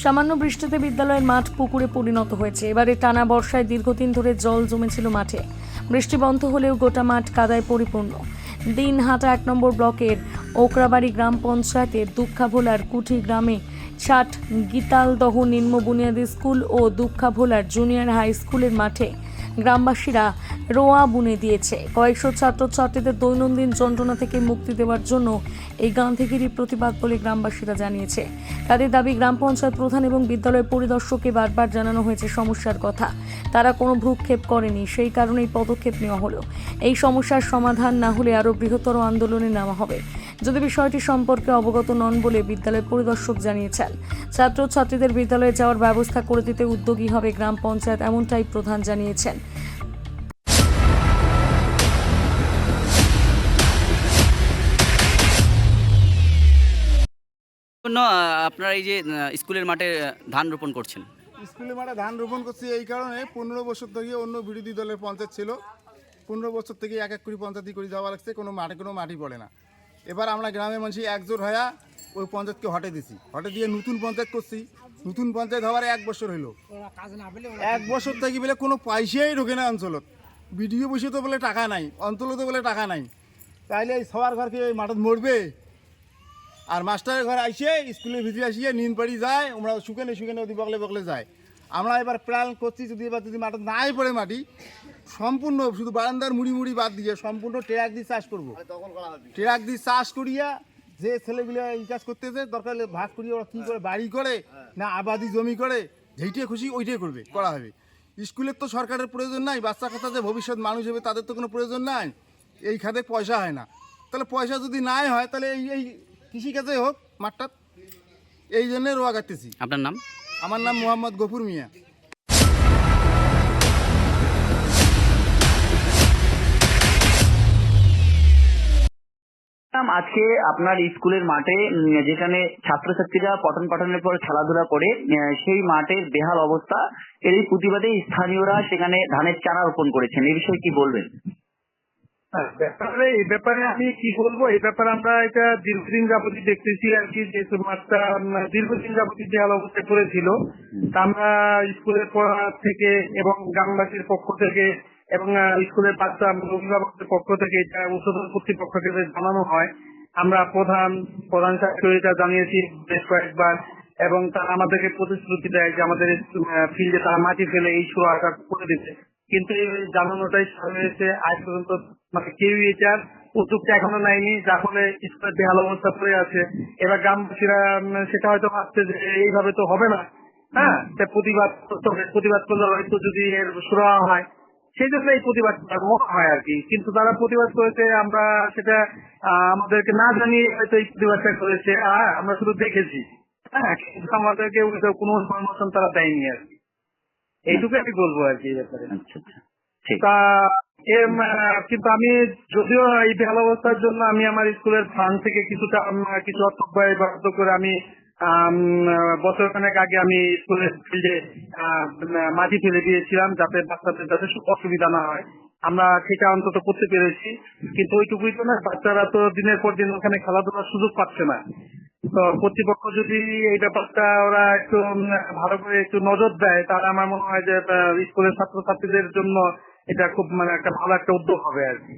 সামান্য বৃষ্টিতে বিদ্যালয়ের মাঠ পুকুরে পরিণত হয়েছে। এবারে টানা বর্ষায় দীর্ঘদিন ধরে জল জমেছিল মাঠে। বৃষ্টি বন্ধ হলেও গোটা মাঠ কাদায় পরিপূর্ণ। দিনহাটা এক নম্বর ব্লকের ওকরাবাড়ি গ্রাম পঞ্চায়েতের দুঃখাভোলার কুঠি গ্রামে ষাট গীতালদহ নিম্ন বুনিয়াদী স্কুল ও দুঃখাভোলার জুনিয়র হাই স্কুলের মাঠে গ্রামবাসীরা রোয়া বুনে দিয়েছে। কয়েকশো ছাত্রছাত্রীদের দৈনন্দিন যন্ত্রণা থেকে মুক্তি দেওয়ার জন্য এই গান থেকেরই প্রতিবাদ বলে গ্রামবাসীরা জানিয়েছে। তাদের দাবি, গ্রাম পঞ্চায়েত প্রধান এবং বিদ্যালয় পরিদর্শককে বারবার জানানো হয়েছে সমস্যার কথা। তারা কোনো ভ্রুক্ষেপ করেনি, সেই কারণেই পদক্ষেপ নেওয়া হলো। এই সমস্যার সমাধান না হলে আরও বৃহত্তর আন্দোলনে নেওয়া হবে। যদি বিষয়টি সম্পর্কে অবগত নন বলে বিদ্যালয় পরিদর্শক জানিয়েছেন, ছাত্রছাত্রীদের বিদ্যালয়ে যাওয়ার ব্যবস্থা করে দিতে উদ্যোগী হবে গ্রাম পঞ্চায়েত, এমনটাই প্রধান জানিয়েছেন। জন্য আপনারা এই যে স্কুলের মাঠে ধান রোপণ করছেন? স্কুলের মাঠে ধান রোপণ করছি এই কারণে পনেরো বছর থেকে অন্য বিরোধী দলের পঞ্চায়েত ছিল। পনেরো বছর থেকে এক এক করে পঞ্চায়েতই করে যাওয়া লাগছে, কোনো মাঠে কোনো মাটি পড়ে না। এবার আমরা গ্রামের মানুষ একজোট হয়ে ওই পঞ্চায়েতকে হটে দিছি। হটে দিয়ে নতুন পঞ্চায়েত করছি। নতুন পঞ্চায়েত হওয়ার এক বছর হইল। এক বছর থেকে বলে কোনো পয়সাই ঢোকে না অঞ্চলত। বিডিও বসে তো বলে টাকা নাই অঞ্চলে তো বলে টাকা নাই। তাইলে এই সবার ঘরকে এই মাঠত মরবে? আর মাস্টারের ঘরে আইসে স্কুলের ভিতরে আসিয়ে নিন পাড়ি যায় আমরা শুকানে শুকানে ওদি বগলে বগলে যায়। আমরা এবার প্ল্যান করছি যদি এবার যদি মাঠে নাই পড়ে মাটি সম্পূর্ণ শুধু বারান্দার মুড়ি মুড়ি বাদ দিয়ে সম্পূর্ণ ট্রাক দিয়ে চাষ করব। ট্রাক দিয়ে চাষ করিয়া যে ছেলেগুলো এই কাজ করতেছে দরকার হলে ভাগ করিয়ে ওরা কী করে বাড়ি করে না আবাদি জমি করে যেইটাই খুশি ওইটাই করবে করা হবে। স্কুলের তো সরকারের প্রয়োজন নাই বাচ্চা কাচ্চা যে ভবিষ্যৎ মানুষ হবে তাদের তো কোনো প্রয়োজন নাই। এই খাতে পয়সা হয় না। তাহলে পয়সা যদি নাই হয় তাহলে এই এই কৃষিকাজে হোক মাঠটা। এই জন্য রোয়া কাটতেছি আপনার নাম? আমার নাম মোহাম্মদ গফুর মিয়া। আজকে আপনার স্কুলের মাঠে যেখানে ছাত্রছাত্রীরা পঠন পাঠনের পর খেলাধুলা করে আহ, সেই মাঠের বেহাল অবস্থা এর প্রতিবাদে স্থানীয়রা সেখানে ধানের চারা রোপণ করেছেন। এই বিষয়ে কি বলবেন? হ্যাঁ, ব্যাপারে এই ব্যাপারে আমি কি বলব? এই ব্যাপারে আমরা এটা দীর্ঘদিন যাবতীয় দেখতেছি আর কি যে মাঠটা দীর্ঘদিন যাবতীয় বেহাল অবস্থায় পড়েছিল তা আমরা স্কুলের পড়া থেকে এবং গ্রামবাসীর পক্ষ থেকে এবং স্কুলের বাচ্চা অভিভাবকদের পক্ষ থেকে এটা উচ্চতর কর্তৃপক্ষকে জানানো হয় আমরা প্রধান প্রধান এটা জানিয়েছি বেশ কয়েকবার এবং তারা আমাদেরকে প্রতিশ্রুতি দেয় যে আমাদের ফিল্ডে তারা মাটি ফেলে এই শো আকার করে দিতে। কিন্তু জানানোটাই হয়েছে আজ পর্যন্ত মানে কেউই এটার উদ্যোগটা এখনও নেয়নি, যার ফলে স্কুলের বেহাল অবস্থা পড়ে আছে। এবার গ্রামবাসীরা সেটা হয়তো ভাবছে যে এইভাবে তো হবে না। হ্যাঁ প্রতিবাদ প্রতিবাদ করলে হয়তো যদি এর সুরাহা হয়, সেই জন্য এই প্রতিবাদ মনে হয় আর কি। কিন্তু তারা প্রতিবাদ করেছে, আমরা সেটা আমাদেরকে না জানিয়ে হয়তো এই প্রতিবাদটা করেছে। আর আমরা শুধু দেখেছি। হ্যাঁ আমাদেরকে কোনো ইনফরমেশন তারা দেয়নি আর কি। এইটুকু আমি বলব আর কি ব্যাপারে। আচ্ছা আচ্ছা। তা কিন্তু আমি যদিও এই বেহাল অবস্থার জন্য আমি আমার স্কুলের ফান্ড থেকে কিছুটা কিছু অর্থ ব্যয় বরাদ্দ করে আমি বছর খানেক আগে আমি স্কুলের ফিল্ডে মাটি ফেলে দিয়েছিলাম যাতে বাচ্চাদের যাতে অসুবিধা না হয়। আমরা সেটা অন্তত করতে পেরেছি। কিন্তু ওইটুকুই তো না বাচ্চারা তো দিনের পর দিন ওখানে খেলাধুলার সুযোগ পাচ্ছে না। তো কর্তৃপক্ষ যদি এই ব্যাপারটা ওরা একটু ভালো করে একটু নজর দেয়, তাহলে আমার মনে হয় যে স্কুলের ছাত্রছাত্রীদের জন্য এটা খুব মানে একটা ভালো একটা উদ্যোগ হবে আর কি।